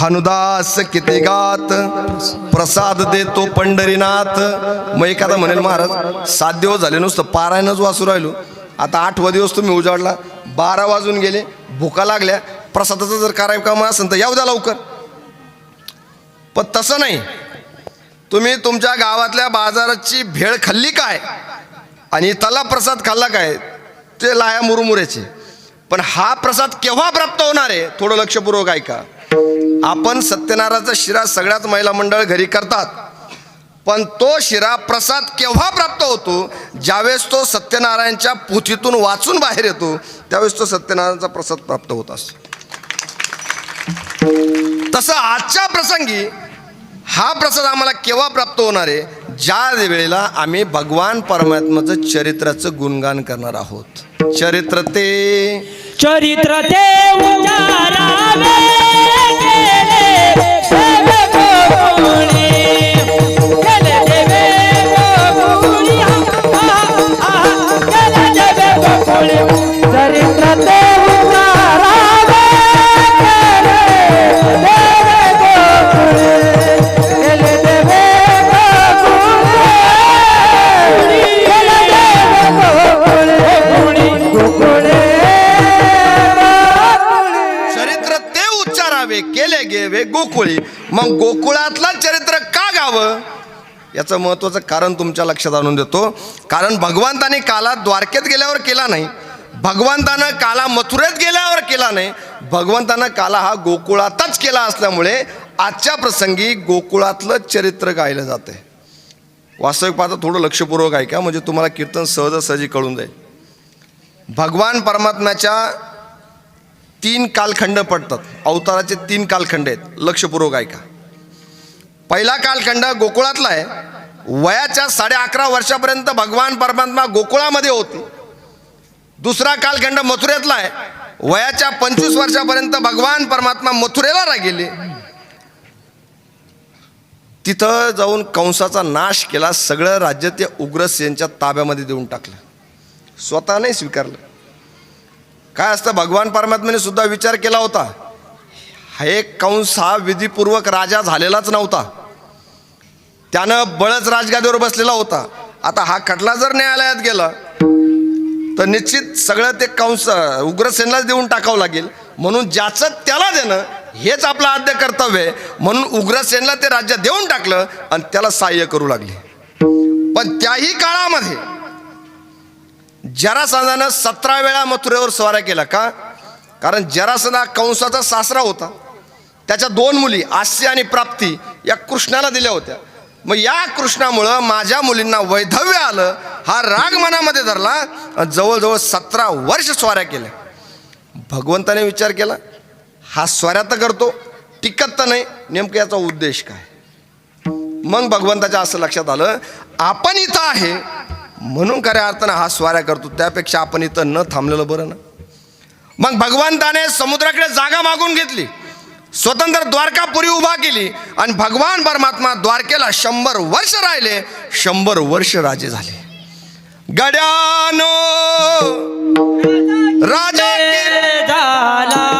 भानुदास किती गात? प्रसाद देतो पंढरीनाथ. मग एखादा म्हणेल महाराज सात दिवस झाले नुसतं पारायणच वाचू राहिलो. आता आठवा दिवस तुम्ही उजाडला बारा वाजून गेले भुका लागल्या प्रसादाचं जर कार्यक्रम असेल तर याऊ द्या लवकर. पण तसं नाही. तुम्ही तुमच्या गावातल्या बाजाराची भेळ खाल्ली काय? आणि त्याला प्रसाद खाल्ला काय? ते लाया मुरमुऱ्याचे पण हा प्रसाद केव्हा प्राप्त होणार आहे? थोडं लक्षपूर्वक ऐका. आपण सत्यनारायणाचा शिरा सगळ्याच महिला मंडळ घरी करतात. पण तो शिरा प्रसाद केव्हा प्राप्त होतो? ज्यावेळेस तो सत्यनारायणच्या पुथीतून वाचून बाहेर येतो त्यावेळेस तो सत्यनारायणचा प्रसाद प्राप्त होत असतो. तसं आजच्या प्रसंगी हा प्रसाद आम्हाला केव्हा प्राप्त होणार आहे? ज्या वेळेला आम्ही भगवान परमात्माचं चरित्राचं गुणगान करणार आहोत. चरित्र ते चरित्र ते केले गोकुळी मग गोकुळातलं चरित्र का गावं? याचं महत्त्वाचं कारण तुमच्या लक्षात आणून देतो. कारण भगवंताने काला द्वारकेत गेल्यावर केला नाही. भगवंतानं काला मथुरेत गेल्यावर केला नाही. भगवंतानं काला हा गोकुळातच केला असल्यामुळे आजच्या प्रसंगी गोकुळातलं चरित्र गायलं जातं वास्तविक पाहता थोडं लक्षपूर्वक ऐका म्हणजे तुम्हाला कीर्तन सहजासहजी कळून जाईल. भगवान परमात्म्याच्या तीन कालखंड पडतात. अवताराचे तीन कालखंड आहेत. लक्षपूर्वक ऐका. पहिला कालखंड गोकुळातला आहे. वयाच्या साडे अकरा वर्षापर्यंत भगवान परमात्मा गोकुळामध्ये होते. दुसरा कालखंड मथुरेतला आहे. वयाच्या पंचवीस वर्षापर्यंत भगवान परमात्मा मथुरेला रा गेले तिथं जाऊन कंसाचा नाश केला. सगळं राज्य ते उग्रसेनच्या ताब्यामध्ये देऊन टाकलं. स्वतः नाही स्वीकारलं. काय असतं? भगवान परमात्म्याने सुद्धा विचार केला होता. हे कंस हा विधीपूर्वक राजा झालेलाच नव्हता. त्यानं बळच राजगादीवर बसलेला होता. आता हा खटला जर न्यायालयात गेला तर निश्चित सगळं ते कंस उग्रसेनलाच देऊन टाकावं लागेल. म्हणून ज्याचं त्याला देणं हेच आपलं आद्य कर्तव्य आहे. म्हणून उग्रसेनला ते राज्य देऊन टाकलं आणि त्याला सहाय्य करू लागले. पण त्याही काळामध्ये जरासंधानं सतरा वेळा मथुरेवर स्वाऱ्या केला का? कारण जरासंध हा कंसाचा सासरा होता. त्याच्या दोन मुली आस्य आणि प्राप्ती या कृष्णाला दिल्या होत्या. मग या कृष्णामुळं माझ्या मुलींना वैधव्य आलं हा राग मनामध्ये धरला जवळजवळ सतरा वर्ष स्वाऱ्या केल्या. भगवंताने विचार केला हा स्वाऱ्या तर करतो टिकत तर नाही नेमकं याचा उद्देश काय? मग भगवंताच्या असं लक्षात आलं आपण इथं आहे म्हणून खऱ्या अर्थानं हा स्वाऱ्या करतो. त्यापेक्षा आपण इथं न थांबलेलं बरं ना. मग भगवंताने समुद्राकडे जागा मागून घेतली. स्वतंत्र द्वारकापुरी उभा केली. आणि भगवान परमात्मा द्वारकेला शंभर वर्ष राहिले. शंभर वर्ष राजे झाले. गड्यानो राजा झाला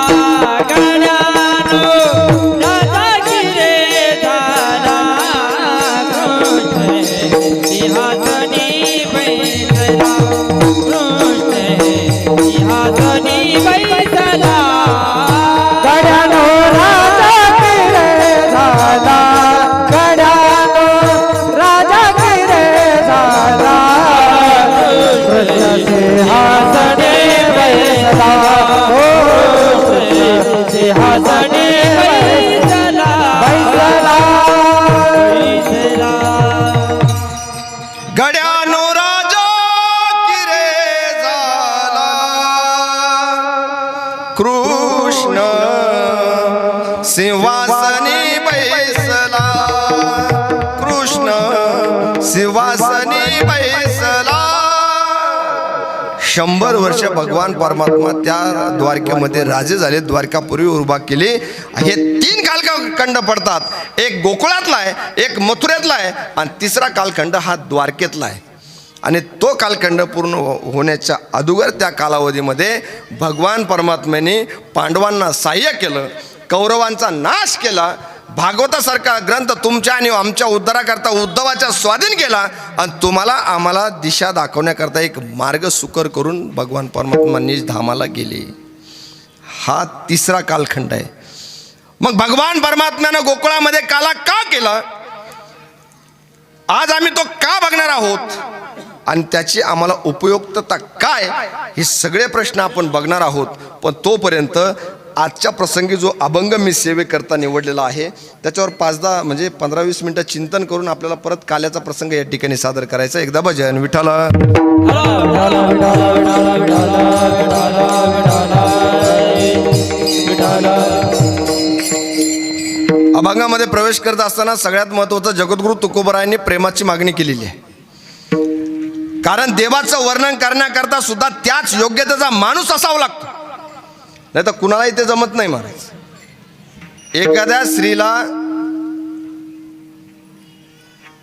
सिंहासनी बैसला सिंहासनी बैसला बैसला बैसला गड्यानो राजा किरे झाला कृष्ण सिंहासनी बैसला कृष्ण बैसला। शंभर वर्ष भगवान परमात्मा त्या द्वारकेमध्ये राजे झाले द्वारकापूर्वी उभा केली. हे तीन कालखंड पडतात. एक गोकुळातला आहे एक मथुरेतला आहे आणि तिसरा कालखंड हा द्वारकेतला आहे. आणि तो कालखंड पूर्ण हो- होण्याच्या अगोदर त्या कालावधीमध्ये भगवान परमात्म्याने पांडवांना सहाय्य केलं कौरवांचा नाश केला भागवतासारखा ग्रंथ तुमच्या आणि आमच्या उद्धाराकरता उद्धवाच्या स्वाधीन केला आणि तुम्हाला आम्हाला दिशा दाखवण्याकरता एक मार्ग सुकर करून भगवान परमात्मांनी धामाला गेले. हा तिसरा कालखंड आहे. मग भगवान परमात्म्यानं गोकुळामध्ये काला का केला? आज आम्ही तो का बघणार आहोत? आणि त्याची आम्हाला उपयुक्तता काय? हे सगळे प्रश्न आपण बघणार आहोत. पण तोपर्यंत आजच्या प्रसंगी जो अभंग मी सेवेकरता निवडलेला आहे त्याच्यावर पाच दहा म्हणजे पंधरा वीस मिनटं चिंतन करून आपल्याला परत काल्याचा प्रसंग या ठिकाणी सादर करायचा एकदा भजन विठाला अभंगामध्ये प्रवेश करत असताना सगळ्यात महत्वाचं जगद्गुरु तुकोबरायांनी प्रेमाची मागणी केलेली आहे. कारण देवाचं वर्णन करण्याकरता सुद्धा त्याच योग्यतेचा माणूस असावा लागतो. नाही तर कुणालाही ते जमत नाही महाराज. एखाद्या स्त्रीला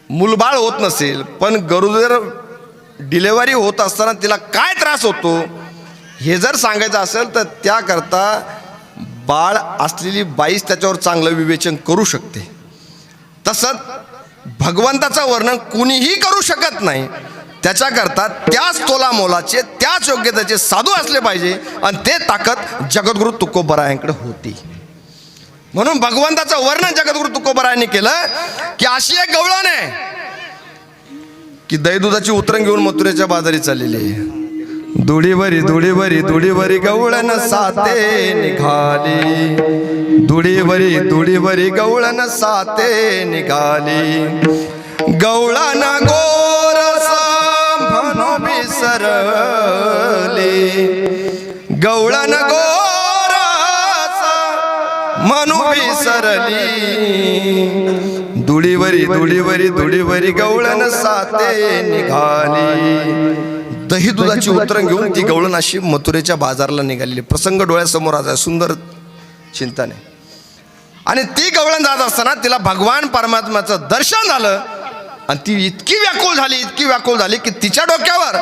मुलबाळ होत नसेल पण गरोदर डिलेवरी होत असताना तिला काय त्रास होतो हे जर सांगायचं असेल तर त्याकरता बाळ असलेली बाईच त्याच्यावर चांगलं विवेचन करू शकते. तसंच भगवंताचं वर्णन कुणीही करू शकत नाही त्याच्याकरता त्याच तोला मोलाचे त्याच योग्यतेचे साधू असले पाहिजे आणि ते ताकद जगद्गुरु तुकोबरायांकडे होती. म्हणून भगवंताचं वर्णन जगद्गुरु तुकोबरायांनी केलं की अशी एक गवळण आहे की दही दुधाची उतरण घेऊन मथुरेच्या बाजारी चाललेली आहे. दुडीवरी दुडीवरी दुडीवरी गवळण साते निघाली. दुडीवरी दुडीवरी गवळण साते निघाली. गवळण ना गो विसरली गवळण गोरस म्हणू विसरली. दुडीवरी दुडीवरी दुडीवरी गवळण साते निघाली. दही दुधाची उतरण घेऊन ती गवळण अशी मथुरेच्या बाजारला निघालेली. प्रसंग डोळ्यासमोर आज सुंदर चिंतन. आहे आणि ती गवळण जात असताना तिला भगवान परमात्म्याचं दर्शन झालं. आणि ती इतकी व्याकुळ झाली इतकी व्याकुळ झाली की तिच्या डोक्यावर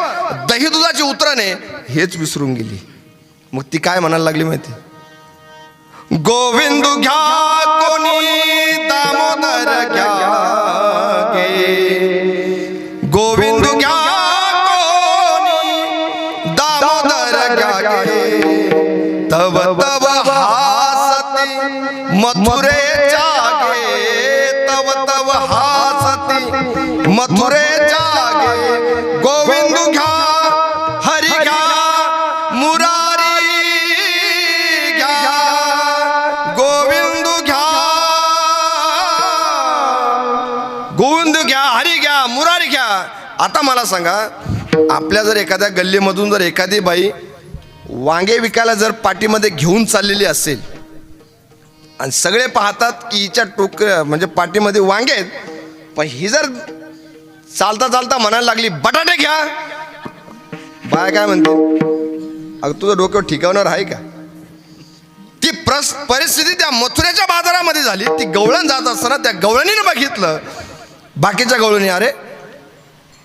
दही दुधाची उतरणे हेच विसरून गेली. मग ती काय म्हणायला लागली माहिती? गोविंद घ्या कोणी मुरारी घ्या गोविंद घ्या गोविंद घ्या हरी घ्या मुरारी घ्या. आता मला सांगा आपल्या जर एखाद्या गल्लीमधून जर एखादी बाई वांगे विकायला जर पाठीमध्ये घेऊन चाललेली असेल आणि सगळे पाहतात की हिच्या टोक म्हणजे पाठीमध्ये वांगे आहेत पण ही जर चालता चालता म्हणायला लागली बटाटे घ्या. बाय काय म्हणते अगं तुझं डोक्यावर ठिकावणार आहे का? ती प्रस परिस्थिती त्या मथुऱ्याच्या बाजारामध्ये झाली. ती गवळण जात असताना त्या गवळणीनं बघितलं. बाकीच्या गवळणी अरे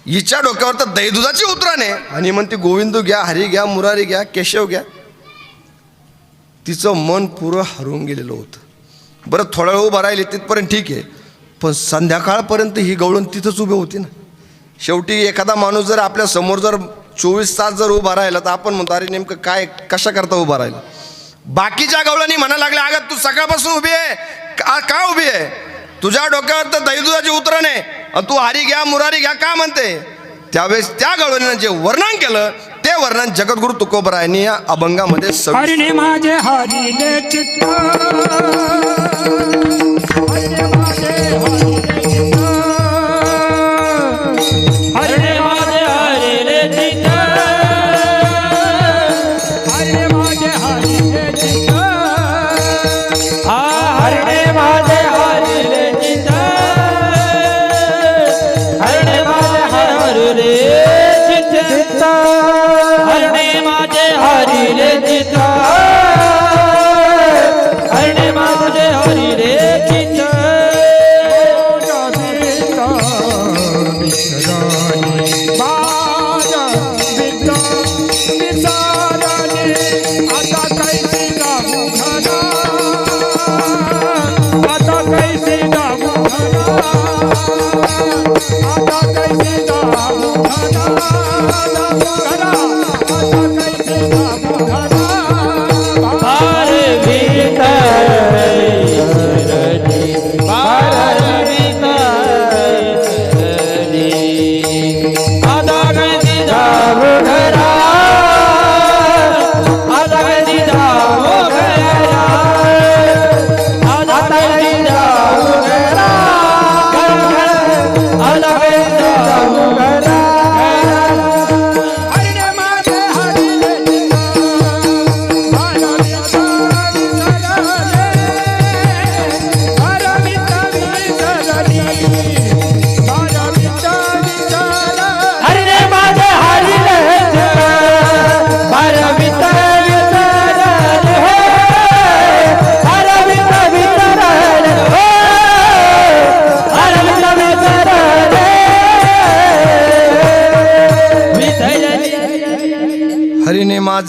हिच्या डोक्यावर तर दही दुधाची उतरण. आहे आणि म्हणते गोविंद घ्या हरी घ्या मुरारी घ्या केशव घ्या. तिचं मन पुरं हरवून गेलेलं होतं. बरं थोडा वेळ उभं राहिली तिथपर्यंत ठीक आहे. पण संध्याकाळपर्यंत ही गवळण तिथंच उभी होती ना. शेवटी एखादा माणूस जर आपल्यासमोर जर चोवीस तास जर उभा राहिला तर आपण म्हणतो अरे नेमकं काय कशा करता उभा राहिला? बाकीच्या गवळणी म्हणायला लागल्या अगं तू सकाळपासून उभी आहे. का का उभी आहे? तुझ्या डोक्यावर तर दहीदुधाची उतरण आहे. आणि तू हारी घ्या मुरारी घ्या का म्हणते? त्यावेळेस त्या गवळणीनं जे वर्णन केलं ते वर्णन जगद्गुरु तुकोबरायांनी या अभंगामध्ये हरिणे माझे चित्त. हरिणे माझे हरिणे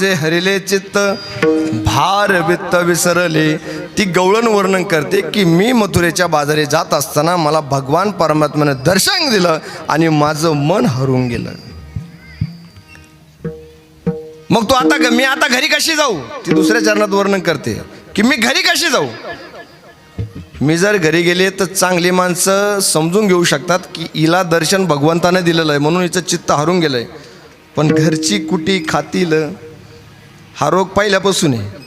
माझे हरिले चित्त भार वित्त विसरले ती गवळण वर्णन करते की मी मथुरेच्या बाजारी जात असताना मला भगवान परमात्म्याने दर्शन दिलं आणि माझं मन हरून गेलं. मग तू आता मी आता घरी कशी जाऊ? ती दुसऱ्या चरणात वर्णन करते की मी घरी कशी जाऊ? मी जर घरी गेले तर चांगली माणसं समजून घेऊ शकतात की हिला दर्शन भगवंतानं दिलेलं आहे म्हणून हिचं चित्त हरून गेलंय. पण घरची कुटी खातील हा रोग पहिल्यापासून आहे.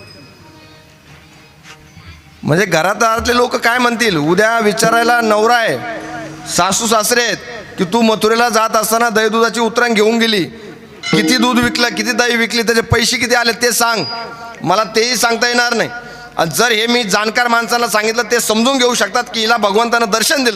म्हणजे घरात घरातले लोक काय म्हणतील? उद्या विचारायला नवरा आहे सासू सासरे आहेत की तू मथुरेला जात असताना दही दुधाची उतरण घेऊन गेली. किती दूध विकलं किती दही विकली त्याचे पैसे किती आले ते सांग. मला तेही सांगता येणार नाही. आणि जर हे मी जाणकार माणसांना सांगितलं ते समजून घेऊ शकतात की हिला भगवंतानं दर्शन दिलं.